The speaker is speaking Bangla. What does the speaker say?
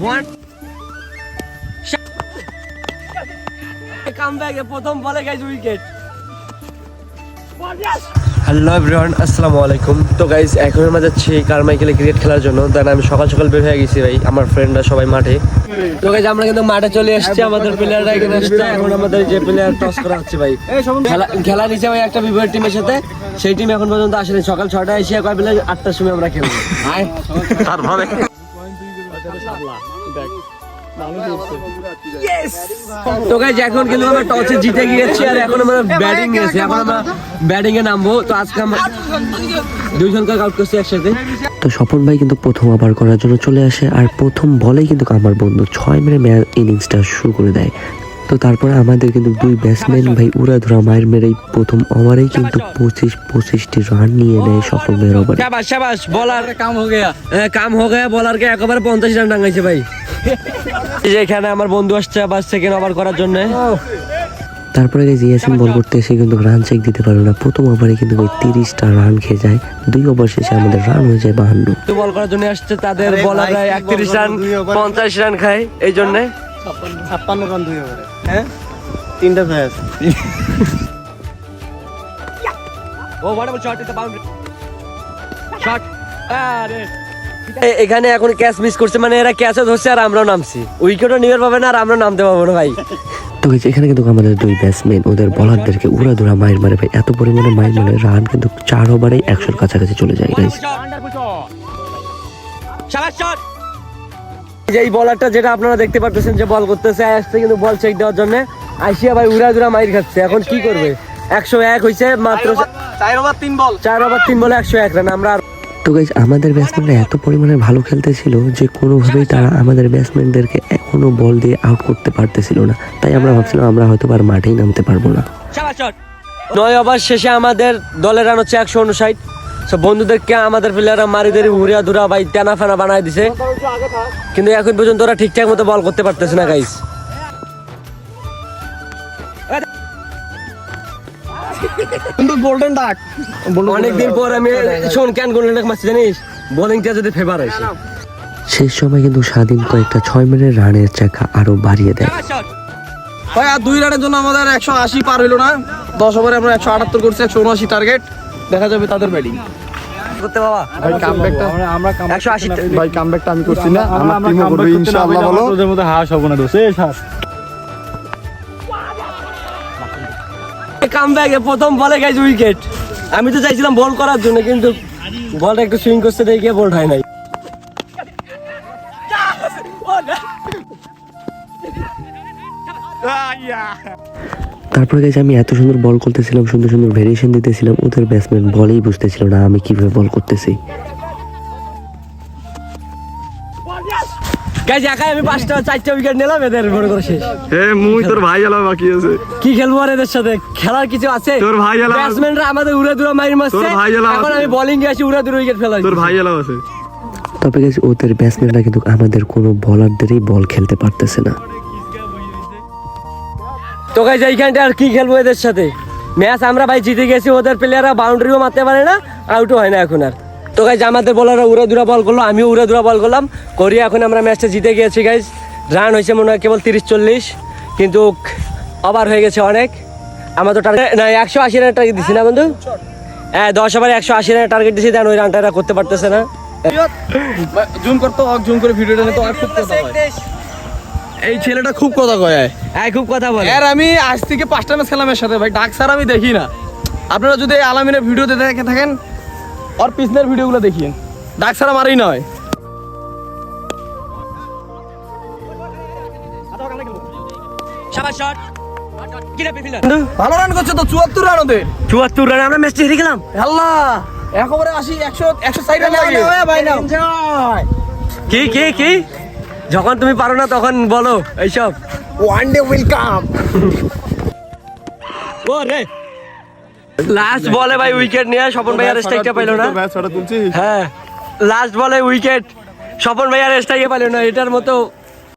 ওয়ান কাম ব্যাক প্রথম বলে গাইজ উইকেট হ্যালো এভরিওয়ান আসসালামু আলাইকুম। তো গাইজ এখন আমরা যাচ্ছি কারমাইকেলে ক্রিকেট খেলার জন্য। দেন আমি সকাল সকাল বের হয়ে গেছি ভাই আমার ফ্রেন্ডরা সবাই মাঠে। তো গাইজ আমরা কিন্তু মাঠে চলে এসেছি আমাদের প্লেয়াররা এখানে এসেছে। এখন আমাদের যে প্লেয়ার টস করা হচ্ছে ভাই খেলা খেলা নিচে ভাই একটা বিপরীত টিমের সাথে। সেই টিম এখন পর্যন্ত আসেনি। সকাল ছটায় এসে কয় বেলা আটটার সময় আমরা খেলব। তারপরে তো গাইজ এখন কিন্তু আমরা টসে জিতে গিয়েছি আর এখন আমরা ব্যাটিং এখন আমরা ব্যাটিং এ নামবো। তো আজকে আমরা দুইজনকে আউট করছি একসাথে। তো স্বপন ভাই কিন্তু প্রথম করার জন্য চলে আসে আর প্রথম বলেই কিন্তু আমার বন্ধু ছয় মেরে ম্যাচ ইনিংসটা শুরু করে দেয়। তো তারপরে আমাদের কিন্তু দুই ব্যাটসম্যান ভাই উড়াধুরা মায়ের মেরে প্রথম ওভারেই কিন্তু পঁচিশ পঁচিশটি রান নিয়ে নেয় সফল মেয়ের ওভারে শাবাশ বলার কাম হো কাম বলারকে একেবারে পঞ্চাশ রান ডাঙ্গাইছে ভাই। এখানে আমার বন্ধু আসছে আবার সেকেন্ড ওভার করার জন্য। তারপরে গেছে ইয়াসিন বল করতে এসে কিন্তু রান চেক দিতে পারল না। প্রথম ওভারে কিন্তু ওই তিরিশটা রান খেয়ে যায়। দুই ওভার শেষে আমাদের রান হয়ে যায় বাহান্ন। তো বল করার জন্য আসছে তাদের বলাররা একত্রিশ রান পঞ্চাশ রান খায় এই জন্য। ছাপ্পান্ন রান দুই ওভারে হ্যাঁ? তিনটা match O what a shot is boundary shot আরে। এখানে এখন ক্যাচ মিস করছে মানে এরা ক্যাচও ধরছে আর আমরাও নামছি। উইকেটও নিয়ে পাবে না আর আমরা নামতে পারব না ভাই। তো guys, এখানে কিন্তু আমাদের দুই ব্যাটসম্যান ওদের বলারদেরকে উড়া মায়ের মারে ভাই। এত পরিমাণে মায়ের মানে রান কিন্তু চার ওভারেই একশোর কাছাকাছি চলে যায় গাইজ যে এই বলারটা যেটা আপনারা দেখতে পারতেছেন যে বল করতেছে আসছে কিন্তু বল চেক দেওয়ার জন্য। আইসিয়া ভাই উড়া দুরা মাইর খাচ্ছে এখন কি করবে? একশো এক হয়েছে মাত্র চার ওভার তিন বল চার ওভার তিন বলে একশো এক রান আমরা আর তো গাইজ আমাদের ব্যাটসম্যানরা এত পরিমাণে ভালো খেলতেছিল যে কোনোভাবেই তারা আমাদের ব্যাটসম্যানদেরকে এখনও বল দিয়ে আউট করতে পারতেছিল না। তাই আমরা ভাবছিলাম আমরা হয়তো আর মাঠেই নামতে পারব না। নয় ওভার শেষে আমাদের দলের রান হচ্ছে একশো উনষাট। সব বন্ধুদেরকে আমাদের প্লেয়াররা মারিদের হুরিয়া ধুরা ভাই টানা ফানা বানায় দিছে। কিন্তু এখন পর্যন্ত ওরা ঠিকঠাক মতো বল করতে পারতেছে না গাইস কিন্তু গোল্ডেন ডাক অনেকদিন পর আমি শোন কেন গোল্ডেন মারছি জানিস? বোলিংটা যদি ফেভার হয়েছে শেষ সময় কিন্তু স্বাধীন কয়েকটা ছয় মিনিটের রানের চাকা আরও বাড়িয়ে দেয়। ভাই আর দুই রানের জন্য আমাদের একশো আশি পার হইল না। দশ ওভারে আমরা একশো আটাত্তর করছি একশো উনআশি টার্গেট দেখা যাবে তাদের ব্যাটিং করতে বাবা। ভাই কামব্যাকটা আমরা ভাই কামব্যাকটা আমি করছি না। আমার টিমও করবে ইনশাআল্লাহ বলো ওদের মধ্যে হাস হব না দোষ। এই হাস। কাম প্রথম বলে গাইজ উইকেট আমি তো চাইছিলাম বল করার জন্য, কিন্তু বলটা একটু সুইং করতে দেখে বল হয় নাই। তারপরে গেছে আমি এত সুন্দর বল করতেছিলাম, সুন্দর সুন্দর ভেরিয়েশন দিতেছিলাম, ওদের ব্যাটসম্যান বলেই বুঝতেছিল না আমি কীভাবে বল করতেছি। গাইজ একাই আমি পাঁচটা চারটা উইকেট নিলাম এদের বড় করে শেষ। এ মুই তোর ভাই এলা বাকি আছে। কি খেলব আর এদের সাথে? খেলার কিছু আছে? তোর ভাই এলা ব্যাটসম্যানরা আমাদের উড়ে দুরা মাইর মারছে। তোর ভাই এলা এখন আমি বোলিং এ আসি উড়ে দুরা উইকেট ফেলাই তোর ভাই এলা আছে। তবে গেছে ওদের ব্যাটসম্যানরা কিন্তু আমাদের কোনো বলারদেরই বল খেলতে পারতেছে না। তো গাইজ এইখানটা আর কি খেলব এদের সাথে? ম্যাচ আমরা ভাই জিতে গেছি ওদের প্লেয়াররা বাউন্ডারিও মারতে পারে না আউটও হয় না এখন আর। তো গাইজ আমাদের বলাররা উড়ে দুরা বল করল আমিও উড়ে দুরা বল করলাম। করিয়ে এখন আমরা ম্যাচটা জিতে গিয়েছি গাইজ রান হয়েছে মনে হয় কেবল তিরিশ চল্লিশ কিন্তু ওভার হয়ে গেছে অনেক। আমার তো টার্গেট না একশো আশি রানের টার্গেট দিছি না বন্ধু? হ্যাঁ দশ ওভারে একশো আশি রানের টার্গেট দিছি দেন ওই রানটা এরা করতে পারতেছে না। জুম করতো জুম করে ভিডিওটা নিতো খুব কথা এই ছেলেটা খুব কথা কয়। হ্যাঁ খুব কথা বলে। আর আমি আজ থেকে পাঁচটা ম্যাচ খেলাম এর সাথে ভাই। ডাক স্যার আমি দেখি না। আপনারা যদি আলামিনের ভিডিওতে দেখে থাকেন ওর পিছনের ভিডিওগুলো দেখিয়েন ডাক স্যার আমারই নয় ভালো রান করছে তো চুয়াত্তর রান ওদের চুয়াত্তর রানে আমরা ম্যাচটা হেরে গেলাম আল্লাহ এক ওভারে একশো একশো সাইড রান ভাই নাও কি কি কি যখন তুমি পারো না তখন বলো এইসব ওয়ান ডে উইল কাম ও রে লাস্ট বলে ভাই উইকেট নিয়ে স্বপন ভাই আর স্ট্রাইকটা পাইলো না। হ্যাঁ। লাস্ট বলে উইকেট স্বপন ভাই আর স্ট্রাইকে পাইলো না এটার মতো